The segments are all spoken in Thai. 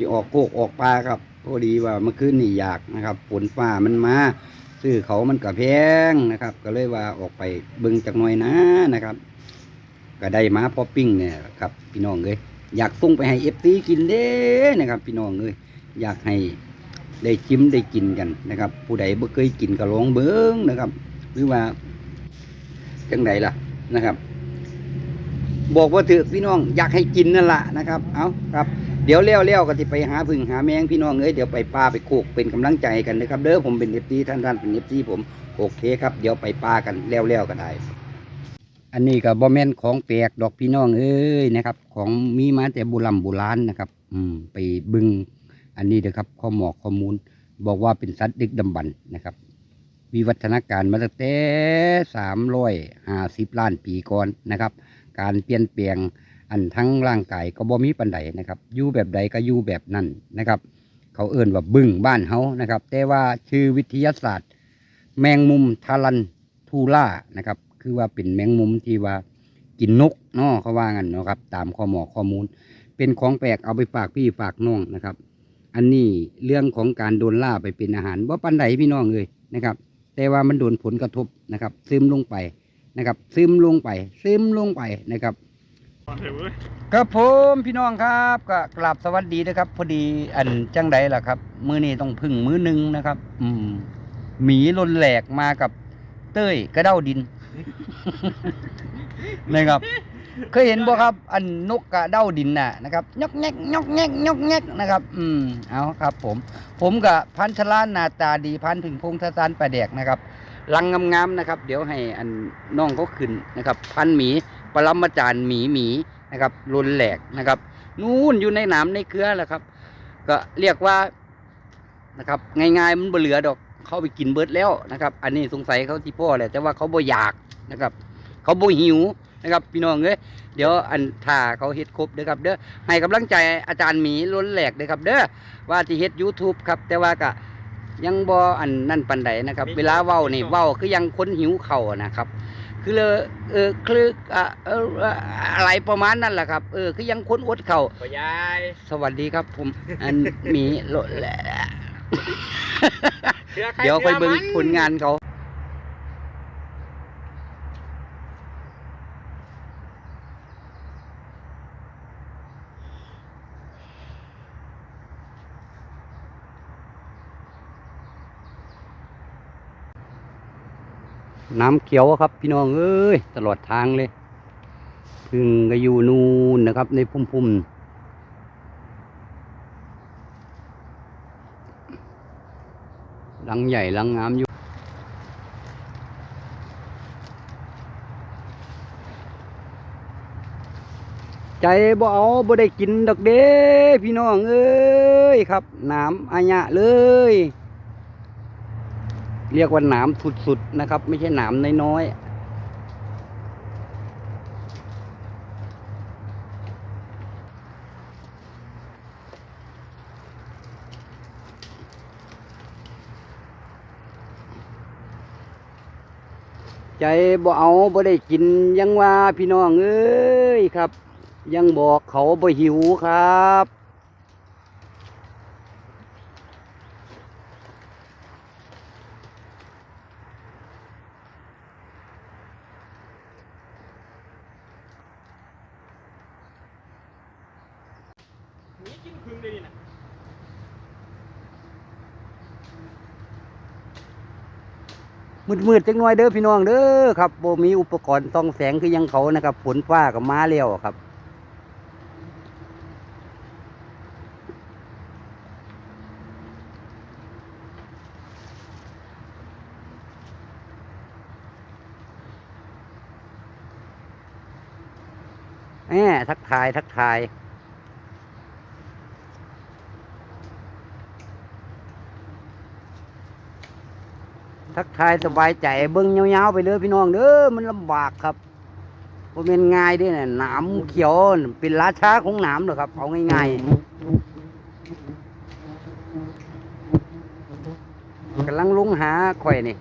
จะออกโคกออกปลาครับพอดีว่าเมื่อคืนนี่อยากนะครับฝนฟ้ามันมาซื้อเขามันก็แพงนะครับ ก็เลยว่าออกไปเบิ่งจักหน่อยนะนะครับ ก็ได้มาพอปิ้งเนี่ยครับ พี่น้องเลยอยากส่งไปให้เอฟซีกินเด้นะครับ พี่น้องเลยอยากให้ได้ชิมได้กินกันนะครับ ผู้ใดบ่เคยกินก็ลองเบิ้งนะครับ หรือว่าจังใดล่ะนะครับ บอกว่าถือพี่น้องอยากให้กินนั่นแหละนะครับ เอาครับ เดี๋ยวเลี้ยวเลี้ยวๆก็จะไปหาพึ่งหาแมงพี่น้องเอ้ยเดี๋ยวไปปลาไปโคกเป็นกำลังใจกันนะครับเด้อผมเป็นเอฟซีท่านท่านเป็นเอฟซีผมโอเคครับเดี๋ยวไปปลากันเลี้ยวเลี้ยวๆก็ได้ อันนี้ก็บ่แมนของแปลกดอกพี่น้องเอ้ยนะครับ ของมีมาแต่โบราณโบราณนะครับ อืมไปบึงอันนี้นะครับข้อหมอกข้อมูล บอกว่าเป็นสัตว์ดึกดำบรรนะครับ วิวัฒนาการมาตั้งแต่สามร้อยห้าสิบล้านปีก่อนนะครับ การเปลี่ยนแปลง อันทั้งร่างกายก็บ่มีปันใดนะครับอยู่แบบใดก็อยู่แบบนั้นนะครับ เขาเอิ่นว่าบึ้งบ้านเฮานะครับ แต่ว่าชื่อวิทยาศาสตร์ แมงมุมทารันทูล่านะครับ คือว่าเป็นแมงมุมที่ว่ากินนกเนาะเขาว่างันนะครับ ตามข้อหมอข้อมูล เป็นของแปลกเอาไปฝากพี่ฝากน้องนะครับ อันนี้เรื่องของการโดนล่าไปเป็นอาหารว่าปันใดพี่น้องเลยนะครับ แต่ว่ามันโดนผลกระทบนะครับ ซึมลงไปนะครับ ซึมลงไปซึมลงไปนะครับ ครับผมพี่น้องครับก็กราบสวัสดีนะครับพอดีอันจังใดล่ะครับ มื้อนี้ต้องพึ่งมื้อนึงนะครับ อืมหมีลนแหลกมากับเต้ยกระเด้าดินนะครับ เคยเห็นบ่ครับ อันนกกระเด้าดินน่ะนะครับยกแงกยกแงกยกแงกนะครับ อืมเอาครับ ผม ผมกับพันชลานนาตาดีพันถึงพงศสารประแดกนะครับลังงามๆนะครับ เดี๋ยวให้อันน้องเขาขึ้นนะครับ พันหมี ปรมาจารย์หมีหมีนะครับรุนแหลกนะครับนู่นอยู่ในหนามในเครือแหละครับ ก็เรียกว่านะครับง่ายๆมันบ่เหลือดอกเขาไปกินเบิดแล้วนะครับ อันนี้สงสัยเขาที่พ่อแหละแต่ว่าเขาบ่อยากนะครับ เขาบ่หิวนะครับ พี่น้องเอ้ยเดี๋ยวอันท่าเขาเฮ็ดครบเด้อครับเด้อให้กำลังใจอาจารย์หมีล้นแหลกเด้อครับ เด้อว่าที่เฮ็ด YouTube ครับ แต่ว่าก็ยังบ่อันนั่นปันใดนะครับ เวลาเว้านี่เว้าคือยังคนหิวเข่านะครับ คือเลยเออคืออะเออเอ่ออะไรประมาณนั้นแหละครับ เออ คือยังคนอดเข่าวพ่อยายสวัสดีครับ ผม อันหมีโลดแหละชื่อใครเดี๋ยวไปเบิ่งชื่อมันผลงานเขา น้ำเขียวครับ พี่น้องเอ้ยตลอดทางเลยพึ่งก็อยู่นู่นนะครับ ในพุ่มพุ่มลังใหญ่ลังงามอยู่ใจบ่เอาบ่ได้กินดอกเด้พี่น้องเอ้ยครับน้ำอาญะเลย เรียกว่าหนามสุดๆนะครับ ไม่ใช่หนามน้อยๆใจบ่เอาบ่ได้กินยังว่าพี่น้องเอ้ยครับ ยังบอกเขาบ่หิวครับ กินพึ่งได้ดินะมืดๆจังหน่อยเด้อพี่น้องเด้อครับบ่มีอุปกรณ์ส่องแสงคือยังเขานะครับฝนฟ้าก็มาแล้วครับแหมทักทายทักทาย ทักทายสบายใจเบิ้งยาวๆไปเลยพี่น้องเด้อมันลำบากครับเพราะเป็นง่ายด้วยน่ะหนามเขียวเป็นราชาของหนามเหรอครับเอาง่ายๆกำลังลุงหาข่อยนี่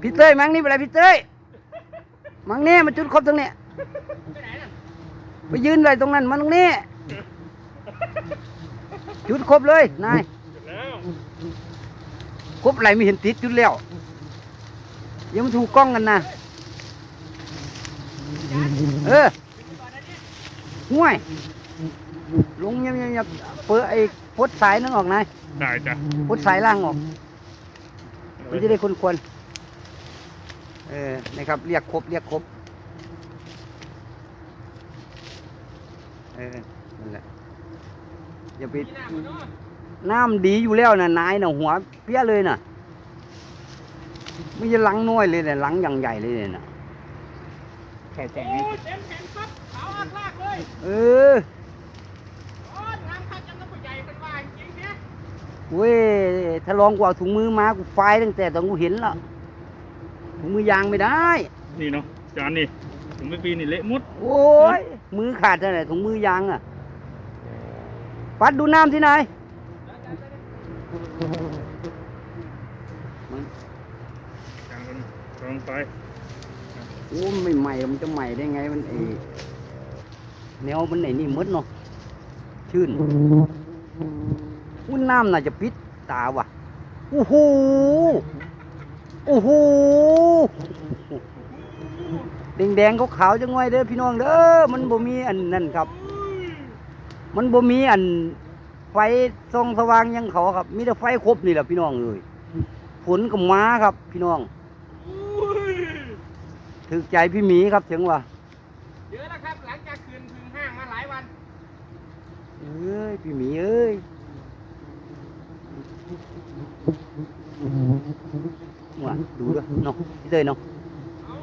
พี่เต้ยมังนี่เป็นไรพี่เต้ยมังนี่มาจุดครบตรงเนี้ยไปยืนอะไรตรงนั้นมาตรงนี้จุดครบเลยนาย เสร็จแล้วครบอะไรไม่เห็นติดจุดแล้วอยังมันถูกกล้องกันนะเออห่วยลงยับยับยับเปิดไอ้พดสายนั่นออกนายได้จ้ะพดสายล่างออกมันจะได้คนควรเออนะครับ เรียกครบเรียกครบเออนั่นแหละอย่าไปมี น้ำบ่เนาะน้ำดีอยู่แล้วนะนายน่ะหัวเปี้ยเลยน่ะไม่ใช่หลังน้อยเลยเนี่ยหลังอย่างใหญ่เลยเนี่ยน่ะแค่แจ้งโอ้ให้ยเต็มแขนปั๊บขาวอักลากเลย เออโอ้ยน้ำคัดจังน้ำผู้ใหญ่เป็นว่าจริงๆเนี่ยเว้ยถ้าลองกูเอาถุงมือมากูไฟตั้งแต่ตอนกูเห็นและถุงมือยางไม่ได้ นี่เนาะจานนี่ถึงไม่ปีนี่เละมุด โอ้ย มือขาดเท่าไหร่ถุงมือยางอะ ปัดดูน้ำที่ไหน จานกันลองไปโอ้ไม่ใหม่มันจะใหม่ได้ไงมันไอแนวมันไหนนี่มดเนาะชื่นอุ้นน้ำน่าจะปิดตาว่ะโอ้โหโอ้โหแดงแดงๆขาวๆจังไงเด้อพี่น้องเด้อมันบ่มีอันนั่นครับ มันบ่มีอัน ไฟส่องสว่างหยังเขาครับ มีแต่ไฟครบนี่แหละพี่น้องเอ้ยฝนก็มาครับ พี่น้องอุ้ยถึกใจพี่หมีครับเสียงว่าเยอะแล้วครับ หลังจากคืนพึ่งห้างมาหลายวันเอ้ยพี่หมีเอ้ยว่าดูด้วยเนาะพี่เตยเนาะเอ้า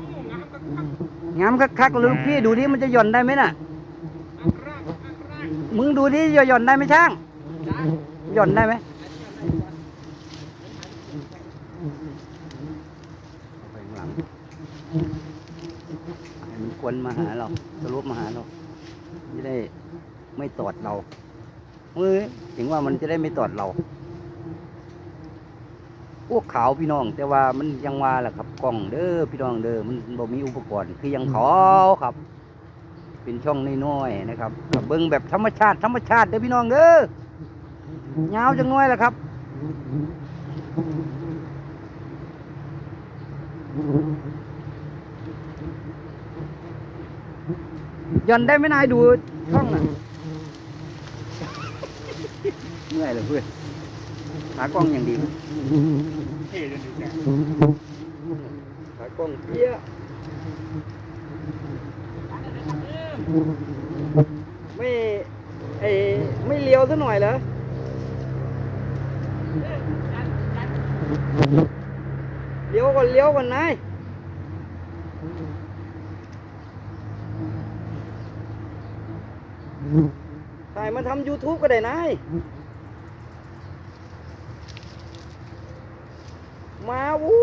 งามกักคักงามคักๆเลยลูกพี่ดูดิมันจะหย่อนได้ไหมน่ะอักรากอักรากมึงดูดิจะหย่อนได้ไหมช่างจ้า หย่อนได้ไหมไปข้างหลังให้มันควนมาหาเราสรุปมาหาเราจะได้ไม่ตอดเราเฮ้ยถึงว่ามันจะได้ไม่ตอดเรา พวกขาวพี่น้อง แต่ว่ามันยังว่าแหละครับกล้องเด้อพี่น้องเด้อมันบ่มีอุปกรณ์คือยังขาวครับ เป็นช่องน้อยๆนะครับเบิ่งแบบธรรมชาติธรรมชาติเด้อพี่น้องเด้อ ยาวจังน้อยแหละครับย่อนได้ไหมนายดูช่องน่ะเมื่อยเลยเพื่อนขากล้องอย่างดีเท่จนดีจ้ะขากล้องเพี้ยไม่ไอไม่เลี้ยวซะหน่อยเหรอ เลี้ยวก่อนเลี้ยวก่อนนายถ่ายมาทำ YouTube ก็ได้นายมาวุ้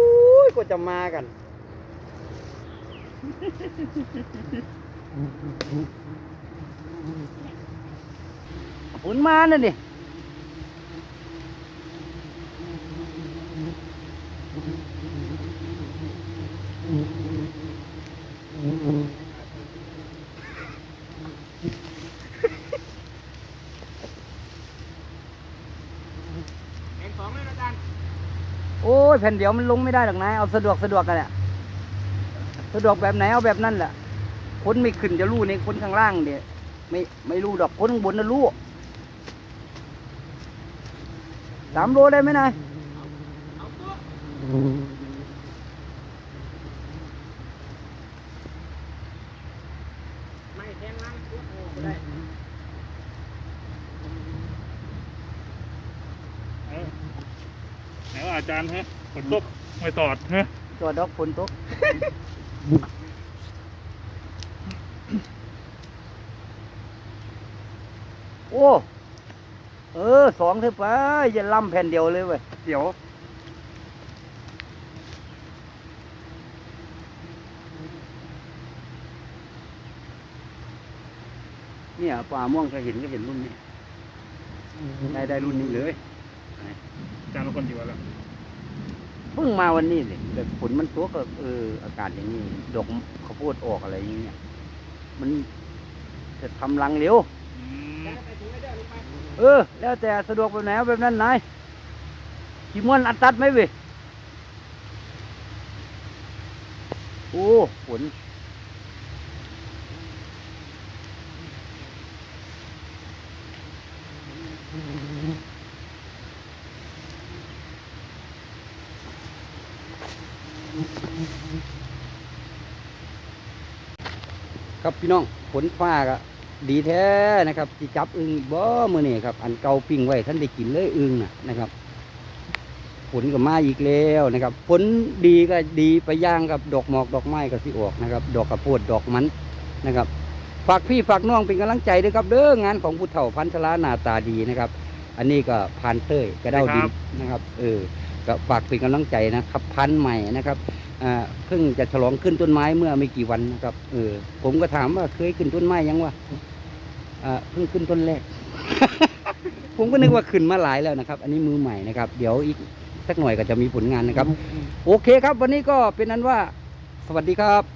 ยกว่าจะมากันฝนมาน่ะดิแข่ยะอาจารย์ โอ้ยแผ่นเดียวมันลงไม่ได้หรอกนายเอาสะดวกสะดวกกันแหละสะดวกแบบไหนเอาแบบนั้นแหละคนไม่ขึ้นจะรู้ในคนข้างล่างเดี๋ยไม่ไม่รู้ดอกคนข้างบนน่ะรู้สามโลได้ไหมนาย เอาตัวไม่แทงลังตัวโอ้ก็ได้ เออไหนว่าอา จารย์ฮะฝนตกไม่ตอดฮะตัวดอกฝนตกโอ้ เออสองเถอะไปอย่าล่ำแผ่นเดียวเลยเว้ยเดี๋ยวเนี่ยป่าม่วงก็เห็นก็เห็นรุ่นนี้ ได้ได้รุ่นนี้เลยอาจารย์เป็นคนอยู่แล้ว เพิ่งมาวันนี้เลยแต่ฝนมันตกก็เอออากาศอย่างนี้ดอกข้าวโพดออกอะไรอย่างเงี้ยมันจะทำรังเร็วอืมเออ แล้วแต่สะดวกแบบไหนเอาแบบนั้นนายขีม้วนอัดตัดไหมเว้ยโอ้ฝน ครับพี่น้องฝนฟ้าก็ดีแท้นะครับที่จับอึงอีกบ่มื้อนี้ครับ อันเก่าปิ้งไว้ท่านได้กินเลยอึงน่ะนะครับฝนก็มาอีกแล้วนะครับฝนดีก็ดีไปย่างกับดอกหมอกดอกไม้ก็สิออกนะครับ ดอกกระโพดดอกมันนะครับ ฝากพี่ฝากน้องเป็นกำลังใจด้วยครับเด้องานของผู้เฒ่าพันธลาหน้าตาดีนะครับ อันนี้ก็พานเต้ยกระเด้าดินนะครับ เออก็ฝากเป็นกำลังใจนะครับ พันธุ์ใหม่นะครับอ่า เพิ่งจะฉลองขึ้นต้นไม้เมื่อไม่กี่วันนะครับเออผมก็ถามว่าเคยขึ้นต้นไม้ยังวะอ่าเพิ่งขึ้นต้นแรก ผมก็นึกว่าขึ้นมาหลายแล้วนะครับ อันนี้มือใหม่นะครับ เดี๋ยวอีกสักหน่อยก็จะมีผลงานนะครับ โอเคครับ วันนี้ก็เป็นนั้นว่า สวัสดีครับ